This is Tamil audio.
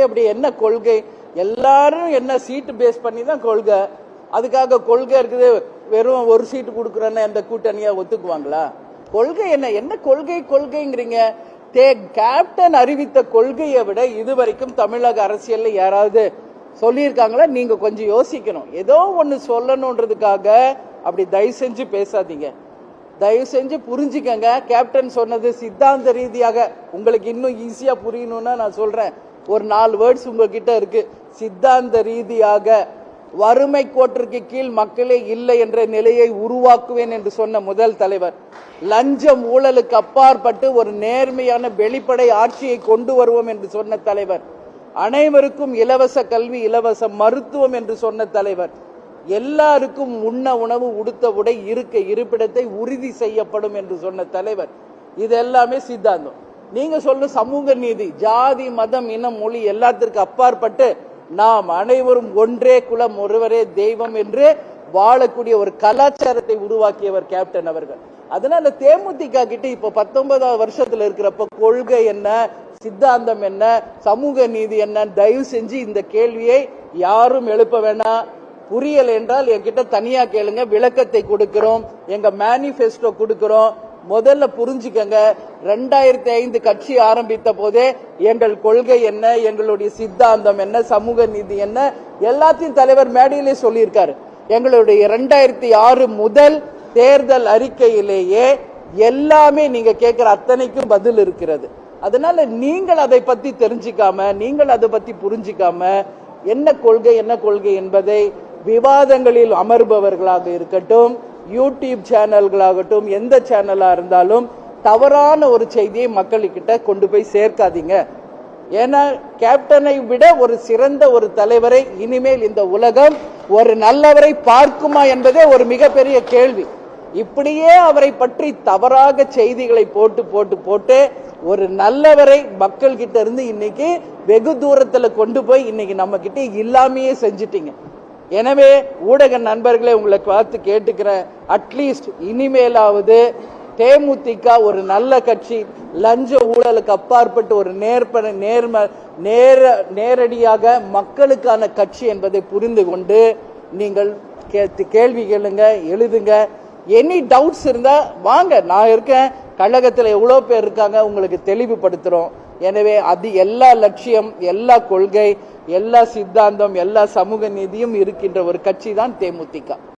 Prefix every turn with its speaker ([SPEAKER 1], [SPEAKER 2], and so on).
[SPEAKER 1] அப்படி என்ன கொள்கை? எல்லாரும் என்ன சீட்டு பேஸ் பண்ணி தான் கொள்கை. அதுக்காக கொள்கை இருக்குது வெறும் ஒரு சீட்டு கொடுக்குறேன்னு அந்த கூட்டணியா ஒத்துக்குவாங்களா? கொள்கை என்ன? என்ன கொள்கை கொள்கைங்கிறீங்க? தே கேப்டன் அறிவித்த கொள்கையை விட இதுவரைக்கும் தமிழக அரசியல்ல யாராவது சொல்லியிருக்காங்களா? நீங்க கொஞ்சம் யோசிக்கணும். ஏதோ ஒண்ணு சொல்லணுன்றதுக்காக அப்படி தயவு செஞ்சு பேசாதீங்க. தயவு செஞ்சு புரிஞ்சுக்கங்க. கேப்டன் சொன்னது சித்தாந்த ரீதியாக உங்களுக்கு இன்னும் ஈஸியா புரியணும்னா நான் சொல்றேன். ஒரு நாலு வேர்ட்ஸ் உங்ககிட்ட இருக்கு. சித்தாந்த ரீதியாக வறுமை கோட்டிற்கு கீழ் மக்களே இல்லை என்ற நிலையை உருவாக்குவேன் என்று சொன்ன முதல் தலைவர். லஞ்சம் ஊழலுக்கு அப்பாற்பட்டு ஒரு நேர்மையான வெளிப்படை ஆட்சியை கொண்டு வருவோம் என்று சொன்ன தலைவர். அனைவருக்கும் இலவச கல்வி இலவச மருத்துவம் என்று சொன்ன தலைவர். எல்லாருக்கும் உண்ண உணவு உடுத்த உடை இருக்க இருப்பிடத்தை உறுதி செய்யப்படும் என்று சொன்ன தலைவர். இது எல்லாமே சித்தாந்தம். நீங்க சொல்லும் சமூக நீதி ஜாதி மதம் இனம் மொழி எல்லாத்திற்கும் அப்பாற்பட்டு நாம் அனைவரும் ஒன்றே குலம் ஒருவரே தெய்வம் என்று வாழக்கூடிய ஒரு கலாச்சாரத்தை உருவாக்கியவர் கேப்டன் அவர்கள். அதனால தேமுதிக கிட்ட இப்ப பத்தொன்பதாவது வருஷத்துல இருக்கிறப்ப கொள்கை என்ன சித்தாந்தம் என்ன சமூக நீதி என்ன தயவு செஞ்சு இந்த கேள்வியை யாரும் எழுப்ப வேணாம். புரியல என்றால் என்கிட்ட தனியா கேளுங்க விளக்கத்தை கொடுக்கிறோம் எங்க மேனிபெஸ்டோ கொடுக்கிறோம். முதல்ல புரிஞ்சுக்கங்க ரெண்டாயிரத்தி ஐந்து கட்சி ஆரம்பித்த போதே எங்கள் கொள்கை என்ன எங்களுடைய சித்தாந்தம் என்ன சமூக நீதி என்ன எல்லாத்தையும் தலைவர் மேடையிலே சொல்லியிருக்காரு. எங்களுடைய ரெண்டாயிரத்தி ஆறு முதல் தேர்தல் அறிக்கையிலேயே எல்லாமே நீங்க கேட்கிற அத்தனைக்கும் பதில் இருக்கிறது. அதனால நீங்கள் அதை பத்தி தெரிஞ்சுக்காம நீங்கள் அதை பத்தி புரிஞ்சிக்காம என்ன கொள்கை என்ன கொள்கை என்பதை விவாதங்களில் அமர்பவர்களாக இருக்கட்டும் யூடியூப் சேனல்களாகட்டும் எந்த சேனலாக இருந்தாலும் தவறான ஒரு செய்தியை மக்கள்கிட்ட கொண்டு போய் சேர்க்காதீங்க. ஏன்னா கேப்டனை விட ஒரு சிறந்த ஒரு தலைவரை இனிமேல் இந்த உலகம் ஒரு நல்லவரை பார்க்குமா என்பதே ஒரு மிகப்பெரிய கேள்வி. இப்படியே அவரை பற்றி தவறாக செய்திகளை போட்டு போட்டு போட்டு ஒரு நல்லவரை மக்கள் கிட்ட இருந்து இன்னைக்கு வெகு தூரத்தில் கொண்டு போய் இன்னைக்கு நம்ம கிட்ட இல்லாமையே செஞ்சிட்டீங்க. எனவே ஊடக நண்பர்களே உங்களை பார்த்து கேட்டுக்கிறேன். அட்லீஸ்ட் இனிமேலாவது தேமுதிக ஒரு நல்ல கட்சி லஞ்ச ஊழலுக்கு அப்பாற்பட்டு ஒரு நேர்ப நேர்ம நேர நேரடியாக மக்களுக்கான கட்சி என்பதை புரிந்து கொண்டு நீங்கள் கே- கேள்வி கேளுங்க எழுதுங்க. எனி டவுட்ஸ் இருந்தால் வாங்க நான் இருக்கேன். கழகத்தில் எவ்வளோ பேர் இருக்காங்க உங்களுக்கு தெளிவுபடுத்துகிறோம் எனவே அது எல்லா லட்சியம் எல்லா கொள்கை எல்லா சித்தாந்தம் எல்லா சமூக நீதியும் இருக்கின்ற ஒரு கட்சி தான் தேமுதிக.